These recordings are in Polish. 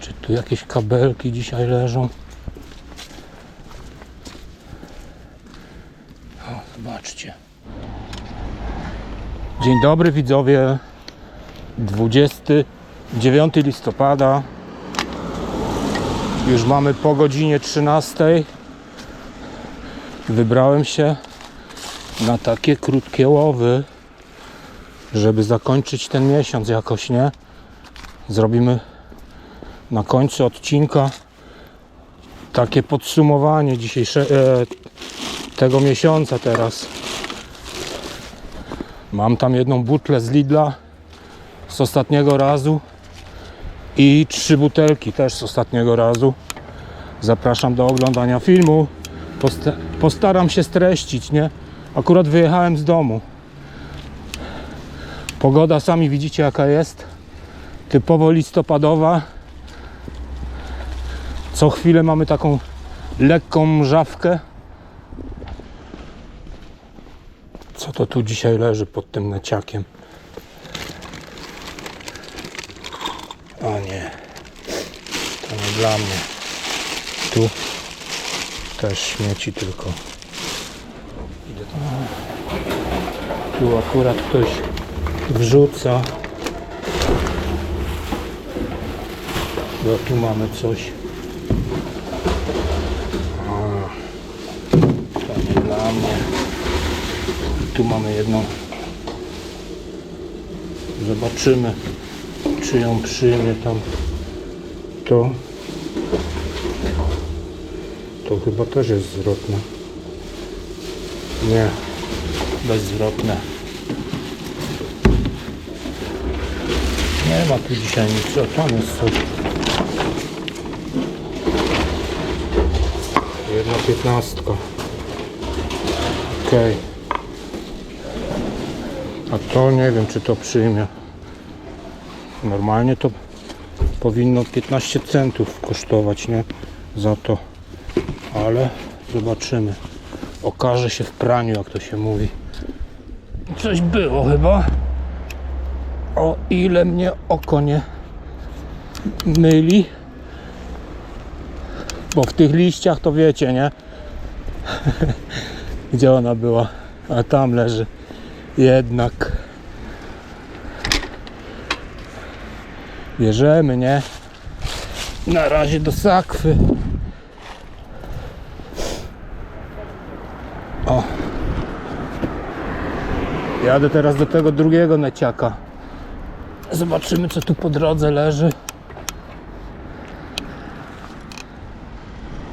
Czy tu jakieś kabelki dzisiaj leżą? O, zobaczcie. Dzień dobry widzowie. 29 listopada. Już mamy po godzinie 13. Wybrałem się na takie krótkie łowy, żeby zakończyć ten miesiąc jakoś, nie? Zrobimy na końcu odcinka takie podsumowanie dzisiejsze, e, tego miesiąca teraz. Mam tam jedną butlę z Lidla z ostatniego razu i trzy butelki też z ostatniego razu. Zapraszam do oglądania filmu. Posta- postaram się streścić, nie? Akurat wyjechałem z domu. Pogoda sami widzicie jaka jest. Typowo listopadowa. Co chwilę mamy taką lekką mrzawkę. Co to tu dzisiaj leży pod tym neciakiem? O nie. To nie dla mnie. Tu też śmieci tylko. Tu akurat ktoś wrzuca. Bo tu mamy coś. A, To nie dla mnie. Tu mamy jedną. Zobaczymy, czy ją przyjmie tam. To. To chyba też jest zwrotne. Nie, bezzwrotne. Nie ma tu dzisiaj nic. O, tam jest coś. Jedna piętnastka. Okej. A to nie wiem, czy to przyjmie. Normalnie to powinno 15 centów kosztować, nie? Za to. Ale zobaczymy. Okaże się w praniu, jak to się mówi. Coś było chyba. O ile mnie oko nie myli. Bo w tych liściach to wiecie, nie? Gdzie ona była? A tam leży. Jednak. Bierzemy, nie? Na razie do sakwy. O. Jadę teraz do tego drugiego neciaka. Zobaczymy, co tu po drodze leży.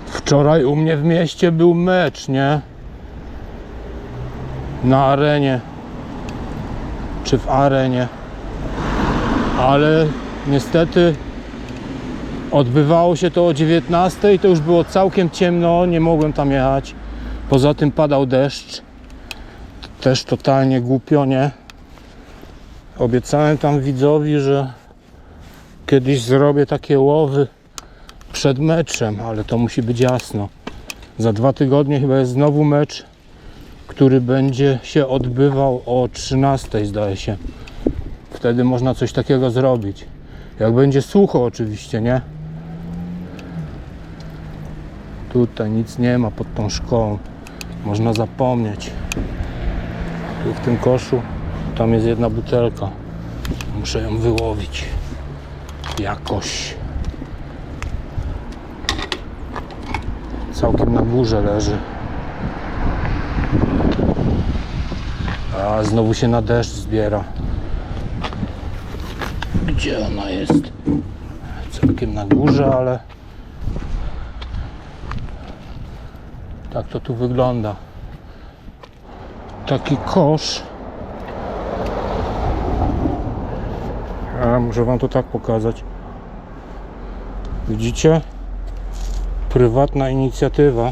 Wczoraj u mnie w mieście był mecz, nie? Na arenie. Czy w arenie. Ale niestety odbywało się to o 19 i to już było całkiem ciemno, nie mogłem tam jechać. Poza tym padał deszcz. Też totalnie głupio, nie? Obiecałem tam widzowi, że kiedyś zrobię takie łowy przed meczem, ale to musi być jasno. Za dwa tygodnie chyba jest znowu mecz, który będzie się odbywał o 13, zdaje się. Wtedy można coś takiego zrobić. Jak będzie sucho, oczywiście, nie? Tutaj nic nie ma pod tą szkołą. Można zapomnieć. Tu w tym koszu tam jest jedna butelka. Muszę ją wyłowić. Jakoś. Całkiem na górze leży. A znowu się na deszcz zbiera. Gdzie ona jest? Całkiem na górze, ale tak to tu wygląda. Taki kosz. A muszę wam to tak pokazać. Widzicie? Prywatna inicjatywa.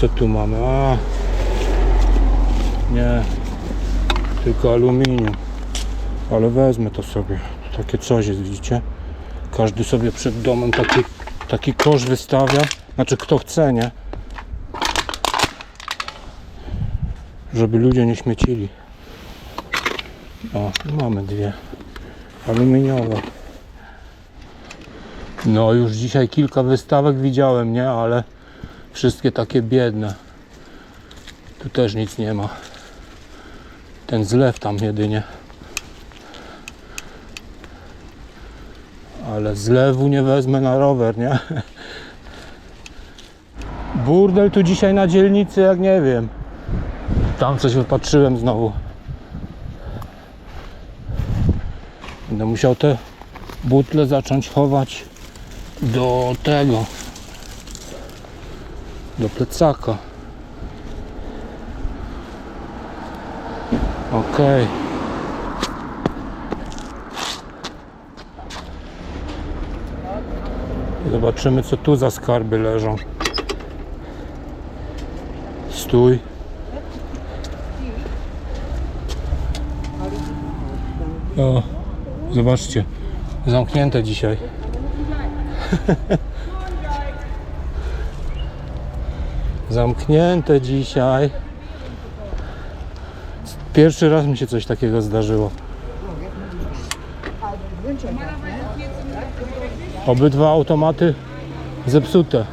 Co tu mamy? A, nie, tylko aluminium. Ale wezmę to sobie. Takie coś jest, widzicie? Każdy sobie przed domem taki, taki kosz wystawia. Znaczy kto chce, nie? Żeby ludzie nie śmiecili. O, mamy dwie. Aluminiowe. No już dzisiaj kilka wystawek widziałem, nie? Ale wszystkie takie biedne. Tu też nic nie ma. Ten zlew tam jedynie. Ale zlewu nie wezmę na rower, nie? Burdel tu dzisiaj na dzielnicy, jak nie wiem. Tam coś wypatrzyłem znowu. Będę musiał te butle zacząć chować do tego. Do plecaka. Okej. Zobaczymy co tu za skarby leżą. Stój. O, zobaczcie. Zamknięte dzisiaj. Zamknięte dzisiaj. Pierwszy raz mi się coś takiego zdarzyło. Obydwa automaty zepsute.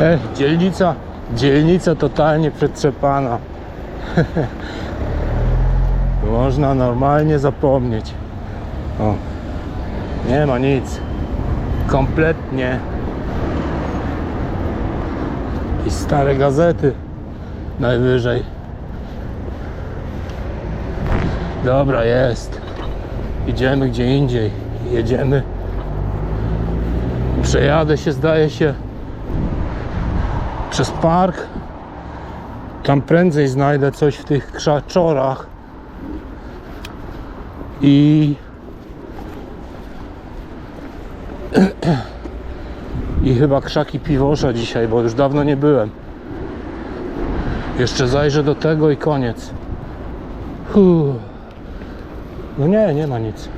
E, dzielnica, dzielnica totalnie przetrzepana. Można normalnie zapomnieć. O, nie ma nic. Kompletnie. I stare gazety najwyżej. Dobra, jest. Idziemy gdzie indziej. Jedziemy. Przejadę się, zdaje się, przez park. Tam prędzej znajdę coś w tych krzaczorach. I i chyba krzaki piwosza dzisiaj, bo już dawno nie byłem. Jeszcze zajrzę do tego i koniec. No nie, nie ma nic.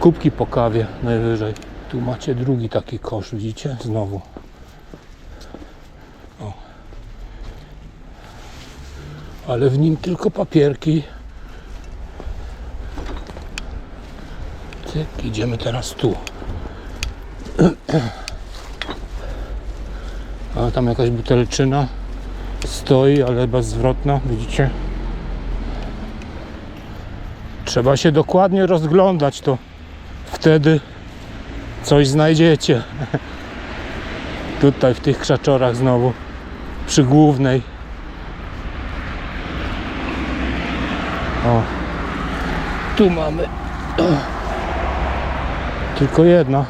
Kubki po kawie najwyżej. Tu macie drugi taki kosz, widzicie? Znowu. O. Ale w nim tylko papierki. Cyk, idziemy teraz tu. A tam jakaś butelczyna stoi, ale bezzwrotna, widzicie? Trzeba się dokładnie rozglądać, to wtedy coś znajdziecie. Tutaj w tych krzaczorach znowu, przy głównej. O, tu mamy. Tylko jedna.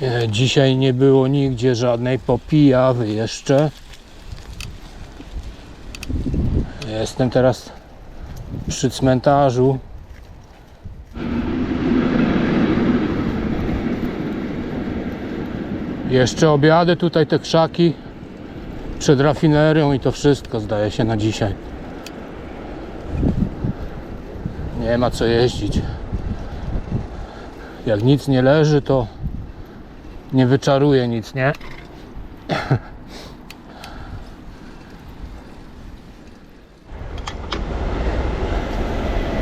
Nie, dzisiaj nie było nigdzie żadnej popijawy jeszcze. Jestem teraz przy cmentarzu. Jeszcze obiadę tutaj te krzaki przed rafinerią i to wszystko zdaje się na dzisiaj. Nie ma co jeździć. Jak nic nie leży, to nie wyczaruje nic, nie?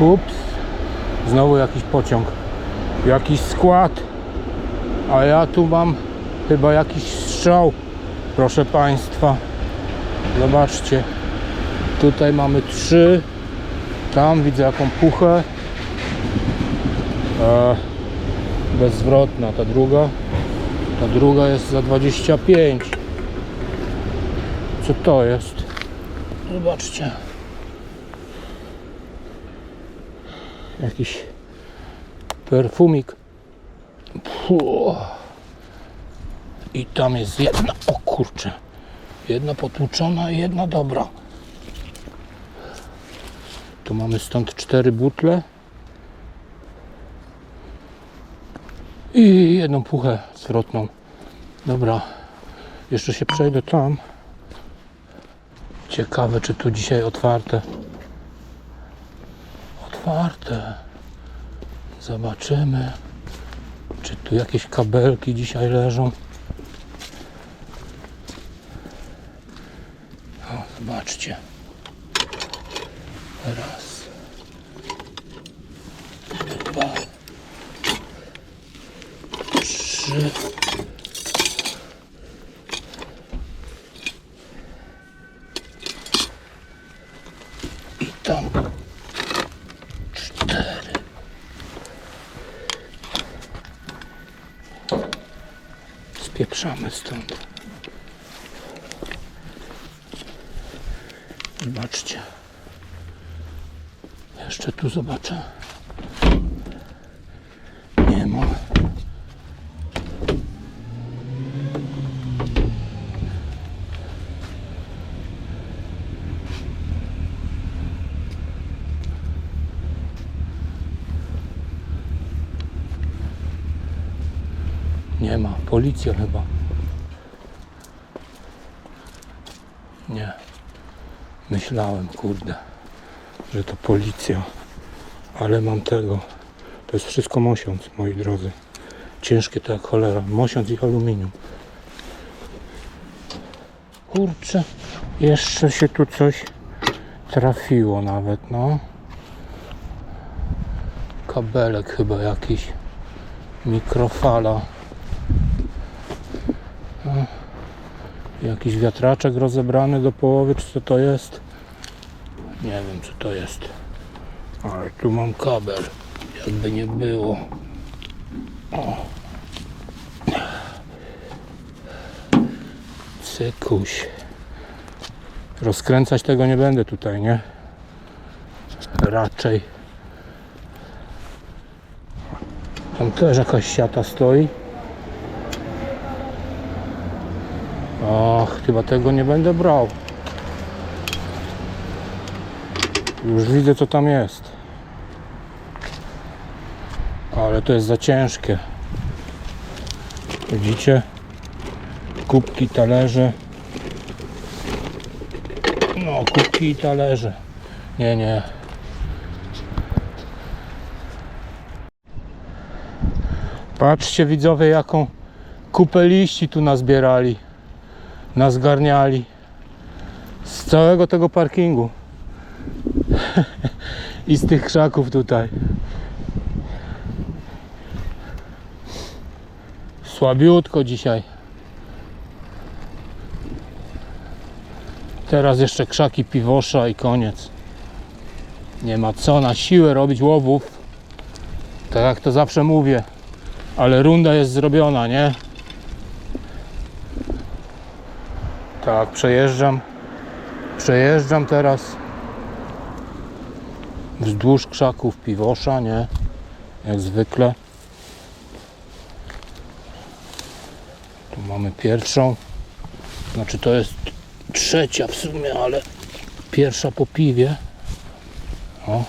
Ups. Znowu jakiś pociąg. Jakiś skład. A ja tu mam chyba jakiś strzał. Proszę Państwa. Zobaczcie. Tutaj mamy trzy. Tam widzę jaką puchę. E, bezzwrotna ta druga. Ta druga jest za 25. Co to jest? Zobaczcie. Jakiś perfumik. Puh. I tam jest jedna. O kurczę. Jedna potłuczona i jedna dobra. Tu mamy stąd cztery butle. I jedną puchę zwrotną. Dobra. Jeszcze się przejdę tam. Ciekawe, czy tu dzisiaj otwarte. Otwarte. Zobaczymy. Czy tu jakieś kabelki dzisiaj leżą? O, zobaczcie. Raz. Dwa. Trzy. I tam. Cztery. Spieprzamy stąd. Zobaczcie. Jeszcze tu zobaczę. Nie ma. Nie ma. Policja chyba. Nie. Myślałem, kurde, że to policja. Ale mam tego. To jest wszystko mosiąc, moi drodzy. Ciężkie to jak cholera. Mosiąc i aluminium. Kurczę. Jeszcze się tu coś trafiło nawet, no. Kabelek chyba jakiś. Mikrofala. Jakiś wiatraczek rozebrany do połowy, czy co to jest? Nie wiem, co to jest. Ale tu mam kabel, jakby nie było. O. Cykuś. Rozkręcać tego nie będę tutaj, nie? Raczej. Tam też jakaś siata stoi. Och, chyba tego nie będę brał. Już widzę co tam jest. Ale to jest za ciężkie. Widzicie? Kubki, talerze. No, kubki i talerze. Nie, nie. Patrzcie widzowie jaką kupę liści tu nazbierali nazgarniali z całego tego parkingu. I z tych krzaków tutaj. Słabiutko dzisiaj. Teraz jeszcze krzaki piwosza i koniec. Nie ma co na siłę robić łowów. Tak jak to zawsze mówię ale runda jest zrobiona, nie? Tak, przejeżdżam. Przejeżdżam teraz wzdłuż krzaków piwosza, nie? Jak zwykle. Tu mamy pierwszą. Znaczy to jest trzecia w sumie, ale pierwsza po piwie. O.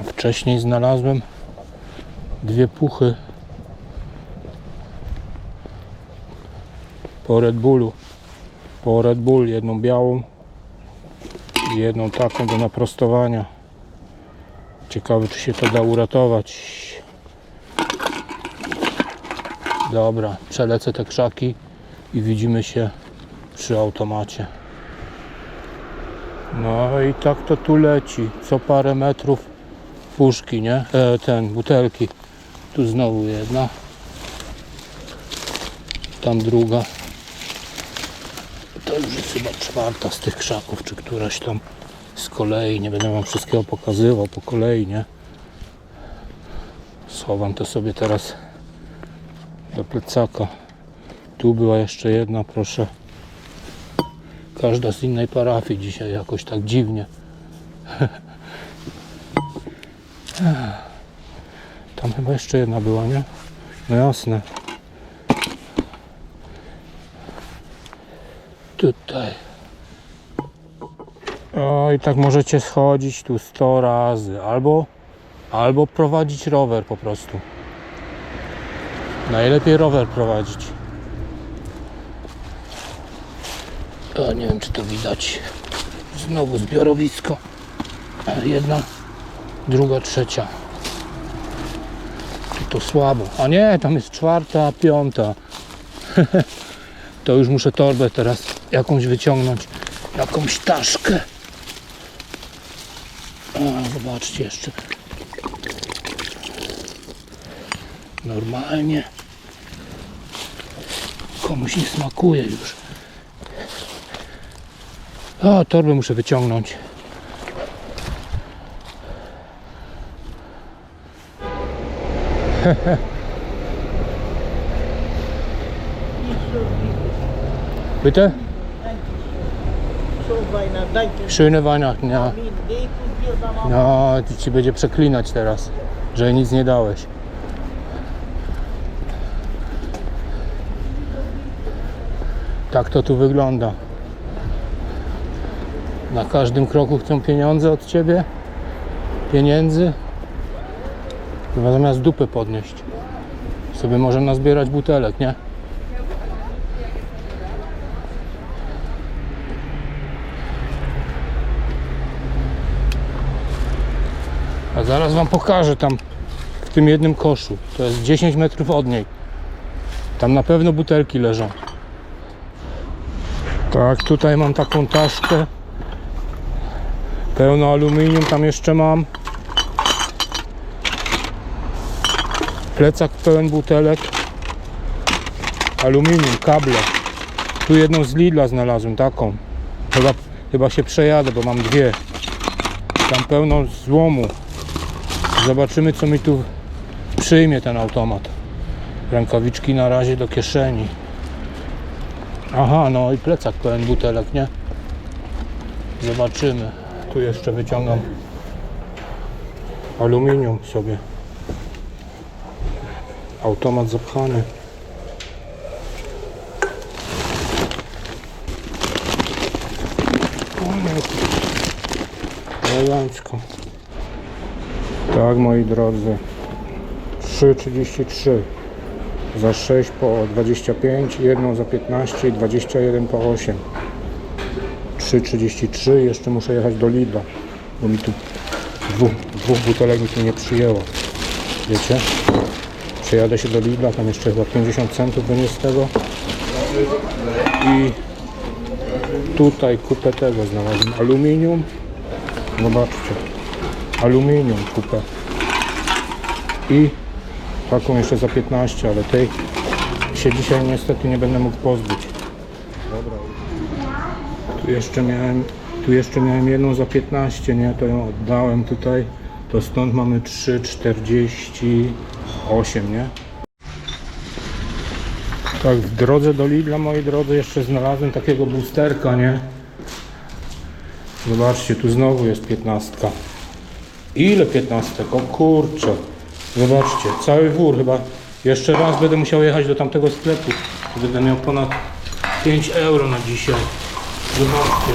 A wcześniej znalazłem dwie puchy po Red Bullu. Po Red Bull, jedną białą i jedną taką do naprostowania. Ciekawe, czy się to da uratować. Dobra, przelecę te krzaki i widzimy się przy automacie. No i tak to tu leci. Co parę metrów puszki, nie? E, ten, butelki. Tu znowu jedna. Tam druga. To już jest chyba czwarta z tych krzaków, czy któraś tam z kolei. Nie będę wam wszystkiego pokazywał po kolei, nie? Schowam to sobie teraz do plecaka. Tu była jeszcze jedna, proszę. Każda z innej parafii dzisiaj jakoś tak dziwnie. Tam chyba jeszcze jedna była, nie? No jasne. Tutaj. O, i tak możecie schodzić tu 100 razy. Albo, albo prowadzić rower po prostu. Najlepiej rower prowadzić. O, nie wiem, czy to widać. Znowu zbiorowisko. Jedna, druga, trzecia. to słabo. A nie, tam jest czwarta, piąta. to już muszę torbę teraz jakąś wyciągnąć. Jakąś taszkę. O, zobaczcie jeszcze. Normalnie. Komuś nie smakuje już. O, torbę muszę wyciągnąć. Bitte? Zo bijna, dank je. Schöne Weihnachten, ja. No, ci będzie przeklinać teraz, że nic nie dałeś. Tak to tu wygląda. Na każdym kroku chcą pieniądze od ciebie. Pieniędzy. Zamiast dupy podnieść. Sobie może nazbierać butelek, nie? A zaraz wam pokażę tam w tym jednym koszu. To jest 10 metrów od niej. Tam na pewno butelki leżą. Tak, tutaj mam taką taszkę. Pełno aluminium tam jeszcze mam. Plecak pełen butelek. Aluminium, kable. Tu jedną z Lidla znalazłem, taką. Chyba, chyba się przejadę, bo mam dwie. Tam pełno złomu. Zobaczymy co mi tu przyjmie ten automat. Rękawiczki na razie do kieszeni. Aha, no i plecak pełen butelek, nie? Zobaczymy. Tu jeszcze wyciągam aluminium sobie. Automat zapchany. O nie, elegancko. Tak, moi drodzy. 3,33 za 6 po 25, jedną za 15 i 21 po 8. 3,33 jeszcze muszę jechać do Lidla, bo mi tu dwóch, dwóch butelek mi tu nie przyjęło. Wiecie? Przejadę się do Lidla, tam jeszcze chyba 50 centów będzie z tego. I tutaj kupę tego znalazłem. Aluminium. Zobaczcie aluminium kupę i taką jeszcze za 15, ale tej się dzisiaj niestety nie będę mógł pozbyć. Dobra. Tu jeszcze miałem, tu jeszcze miałem jedną za 15, nie, to ją oddałem tutaj, to stąd mamy 3,48, nie? Tak, w drodze do Lidla, moi drodzy, jeszcze znalazłem takiego boosterka, nie? Zobaczcie, tu znowu jest 15. Ile 15? O kurczę. Zobaczcie, cały wór chyba. Jeszcze raz będę musiał jechać do tamtego sklepu. Będę miał ponad 5 euro na dzisiaj. Zobaczcie.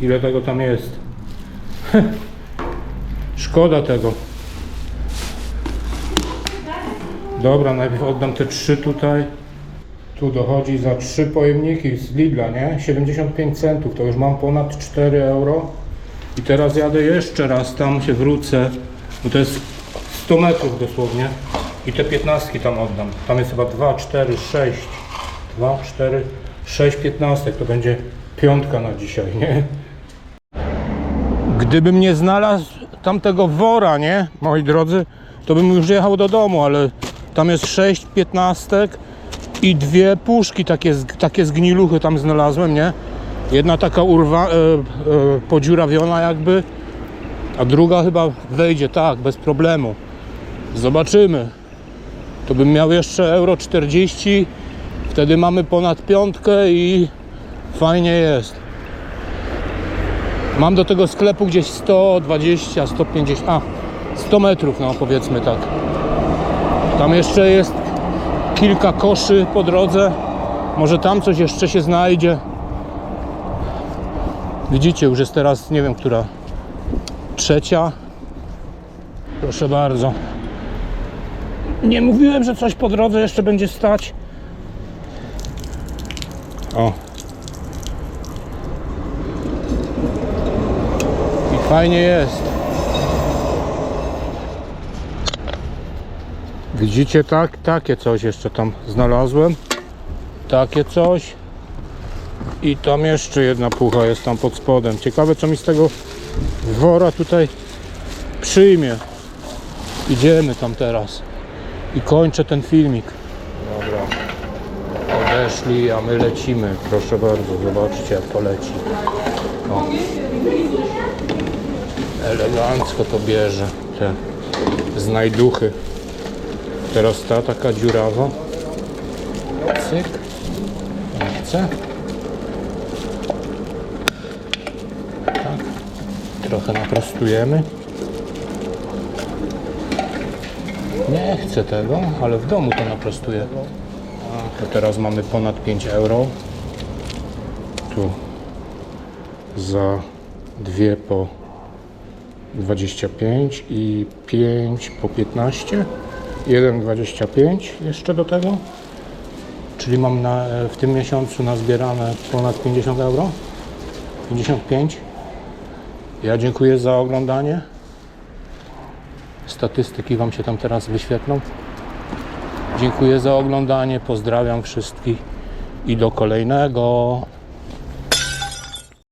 Ile tego tam jest. Szkoda tego. Dobra, najpierw oddam te trzy tutaj. Tu dochodzi za trzy pojemniki z Lidla, nie? 75 centów, to już mam ponad 4 euro. I teraz jadę jeszcze raz, tam się wrócę, bo to jest 100 metrów dosłownie. I te 15 tam oddam. Tam jest chyba 2, 4, 6. 2, 4, 6 15. To będzie piątka na dzisiaj, nie? Gdybym nie znalazł tamtego wora, nie, moi drodzy, to bym już jechał do domu, ale tam jest 6 piętnastek i dwie puszki takie, takie zgniluchy tam znalazłem, nie? Jedna taka urwa, e, e, podziurawiona jakby, a druga chyba wejdzie tak, bez problemu. Zobaczymy. To bym miał jeszcze euro 40, wtedy mamy ponad piątkę i fajnie jest. Mam do tego sklepu gdzieś 120, 150, a 100 metrów, no powiedzmy tak. Tam jeszcze jest kilka koszy po drodze. Może tam coś jeszcze się znajdzie. Widzicie, już jest teraz, nie wiem, która trzecia. Proszę bardzo. Nie mówiłem, że coś po drodze jeszcze będzie stać. O. I fajnie jest. Widzicie tak? Takie coś jeszcze tam znalazłem. Takie coś. I tam jeszcze jedna pucha jest tam pod spodem. Ciekawe co mi z tego wora tutaj przyjmie. Idziemy tam teraz. I kończę ten filmik. Dobra. Odeszli, a my lecimy. Proszę bardzo, zobaczcie jak to leci. O. Elegancko to bierze. Te znajduchy. Teraz ta taka dziurawa. Cyk. Chcę. Trochę naprostujemy. Nie chcę tego, ale w domu to naprostuję. To teraz mamy ponad 5 euro. Tu za dwie po 25 i 5 po 15. 1,25 jeszcze do tego. Czyli mam na, w tym miesiącu nazbierane ponad 50 euro. 55. Ja dziękuję za oglądanie. Statystyki Wam się tam teraz wyświetlą. Dziękuję za oglądanie. Pozdrawiam wszystkich i do kolejnego.